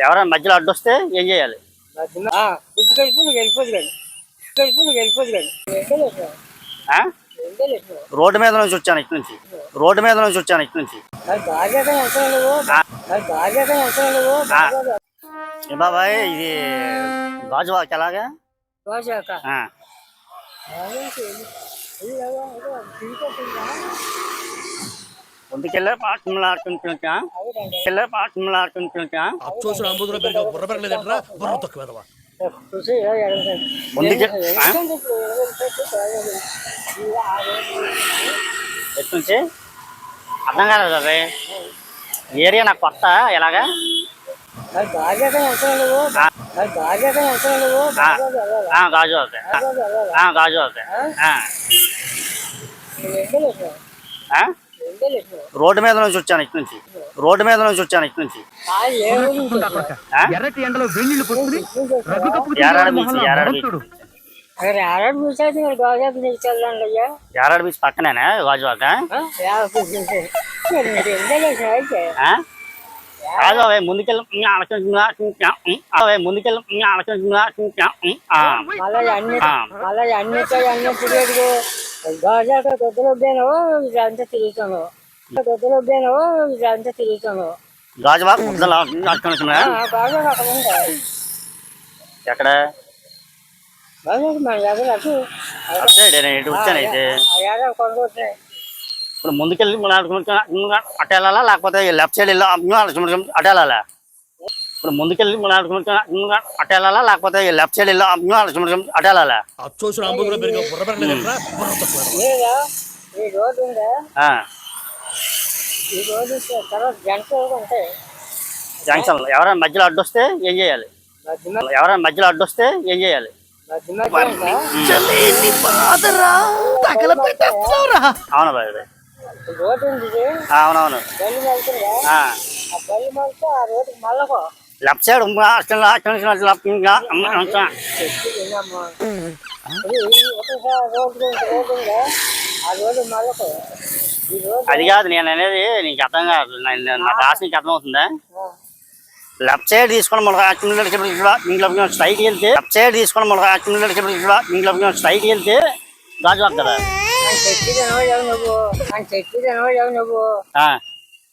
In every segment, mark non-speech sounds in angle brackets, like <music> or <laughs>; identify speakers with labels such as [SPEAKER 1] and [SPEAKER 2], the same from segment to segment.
[SPEAKER 1] ఎవరైనా మధ్యలో అడ్డొస్తే ఏం చేయాలి రోడ్డు మీద నుంచి వచ్చాను ఇటు నుంచి రోడ్డు మీద నుంచి వచ్చాను ఇటు నుంచి బాబాయ్ ఇది గాజువాక్ ఎలాగా
[SPEAKER 2] దోశాక
[SPEAKER 1] ఆ. ముందుకెళ్ళే పాఠములాడుకుంటా వెళ్ళే పాఠములాడుకుంటా
[SPEAKER 3] అచ్చోసిన అంబుధులో పెరిగే బుర్ర పెరగలేదంటరా బుర్ర తక్కువ ఎదవా.
[SPEAKER 2] చూసి
[SPEAKER 1] ముందుకే ఆ? ఎటు నుంచి అర్థం కాలేదు బాబాయ్ ఏరియా నాకు కొత్త ఎలాగా
[SPEAKER 2] మరి బాధ్యత అవసరం లేవు మరి బాధ్యత అవసరం లేవు బాగా వెళ్ళాలి.
[SPEAKER 1] ఆ, గాజు అవుతాయి
[SPEAKER 2] బాగా వెళ్ళాలి.
[SPEAKER 1] ఆ, గాజు అవుతాయి రోడ్డు మీద నుంచి వచ్చాను ఇటు నుంచి. రోడ్డు మీద నుంచి వచ్చాను ఇటు నుంచి.
[SPEAKER 2] ఆ ఏ ఊరు నుంచి వచ్చావు?
[SPEAKER 1] ఆ?
[SPEAKER 4] ఎర్రటి ఎండలో వేణీళ్ళు పుట్టుకుని రగ్గు కప్పుకు
[SPEAKER 1] యారాడ
[SPEAKER 4] తిరిగే
[SPEAKER 1] బీచ్ యారాడ
[SPEAKER 2] మరి అయ్యా.
[SPEAKER 1] యారాడ పక్కనేనా గాజువాక? కాదు ముందుకెళ్ళి అవే ముందుకెళ్ళి ఆ.
[SPEAKER 2] మళ్ళీ అన్ని. మళ్ళీ అన్ని అన్ని తిరుగుతాను. తిరుగుతాను. అక్కడ
[SPEAKER 1] ఎక్కడ?
[SPEAKER 2] మన దగ్గర అటు
[SPEAKER 1] అటు సైడ్ ఇటు వచ్చాను అయితే.
[SPEAKER 2] ఏడాది కొనుక్కొచ్చాయి
[SPEAKER 1] ఇప్పుడు ముందుకెళ్ళి అటు వెళ్ళాలా? లేకపోతే లెఫ్ట్ సైడ్ వెళ్ళా అటు వెళ్ళాలా? ఇప్పుడు ముందుకెళ్ళి మనం అటు వెళ్ళాలా? లేకపోతే లెఫ్ట్ సైడ్ వెళ్ళా అటు వెళ్ళాలా? జంక్షన్ ఎవరైనా మధ్యలో అడ్డొస్తే ఏం చేయాలి? ఎవరైనా మధ్యలో అడ్డొస్తే ఏం చేయాలి. అవును బాయ్ అవునవును. లెఫ్ట్ సైడ్
[SPEAKER 2] రోడ్డు
[SPEAKER 1] అది కాదు నేను అనేది నీకు అర్థం కాదు. నా- భాష నీకు అర్థం అవుతుందా
[SPEAKER 2] ఆ,
[SPEAKER 1] లెఫ్ట్ సైడ్ తీసుకొని మన స్ట్రైట్ వెళ్తే లెఫ్ట్ సైడ్ తీసుకొని మన స్ట్రైట్ వెళ్తే గాజు
[SPEAKER 2] తినవాడు నువ్వు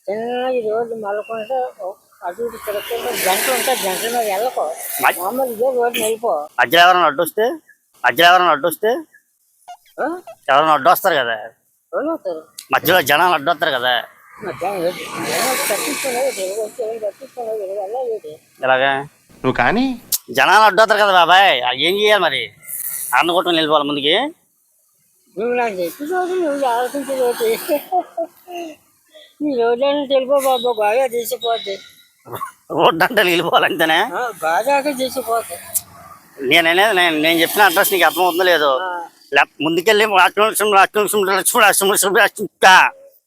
[SPEAKER 2] చిన్న ఈ రోడ్డు మళ్ళకుంటే అటు ఇటు తిరగకుండా జంట ఉంటే జంట మీద వెళ్ళకో.
[SPEAKER 1] మధ్య-
[SPEAKER 2] మామూలు ఇదే రోడ్డు వెళ్ళిపో.
[SPEAKER 1] మధ్యలో ఎవరైనా అడ్డొస్తే మధ్యలో ఎవరైనా అడ్డొస్తే
[SPEAKER 2] ఆ?
[SPEAKER 1] ఎవరైనా అడ్డొస్తారు కదా.
[SPEAKER 2] ఎవరు అవుతారు
[SPEAKER 1] మధ్యలో జనాలు అడ్డొస్తారు కదా.
[SPEAKER 2] వెళ్ళలేదు
[SPEAKER 1] ఇలాగా
[SPEAKER 4] నువ్వు కానీ
[SPEAKER 1] జనాలు అడ్డొస్తారు కదా బాబాయ్. ఆ, ఏం చేయాలి మరి? అన్న కొట్టుకుని వెళ్ళిపోవాలి ముందుకి.
[SPEAKER 2] నువ్వు నాకు చెప్పి రోజు నువ్వు ఆలోచించే రోజు ఈ రోజు తెలిపో బాబు. బాగా తీసిపోద్ది.
[SPEAKER 1] రోడ్డు అంటే వెళ్ళిపోవాలి అంతేనే
[SPEAKER 2] బాగా తీసిపోద్ది
[SPEAKER 1] నేను అనేది నేను నేను చెప్పిన అడ్రస్ నీకు అర్థం అవుతుందో లేదో ముందుకెళ్ళి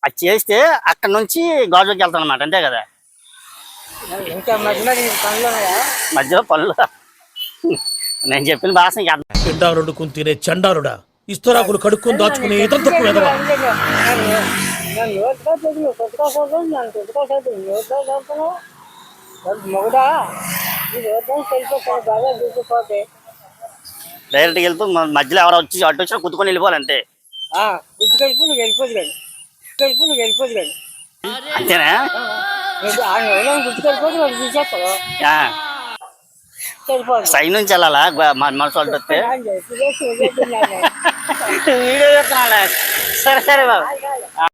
[SPEAKER 1] అది చేస్తే అక్కడ నుంచి గాజుకి వెళ్తాను అనమాట అంతే కదా?
[SPEAKER 2] ఇంకా
[SPEAKER 1] మధ్యలో పళ్ళు నేను చెప్పిన భాష నీకు అర్థం
[SPEAKER 3] పిండారుడు కొని తినే చండారుడా? ఇస్తరాకులు కడుక్కొని దాచుకునే ఇతర తక్కువ ఎదవా.
[SPEAKER 2] నన్ను మొగుడా? తీసిపోతే
[SPEAKER 1] డైరెక్ట్గా మధ్యలో ఎవరో వచ్చి అడ్డు వచ్చినా కుట్టుకొని వెళ్ళిపోవాలి అంతే.
[SPEAKER 2] నువ్వు వెళ్ళిపోదు కానీ. నువ్వు వెళ్ళిపోదు కానీ.
[SPEAKER 1] అంతేనా? సైడ్ నుంచి వెళ్ళాలా? మనసు వస్తే. <laughs> వీడియో సరే సరే బాబు.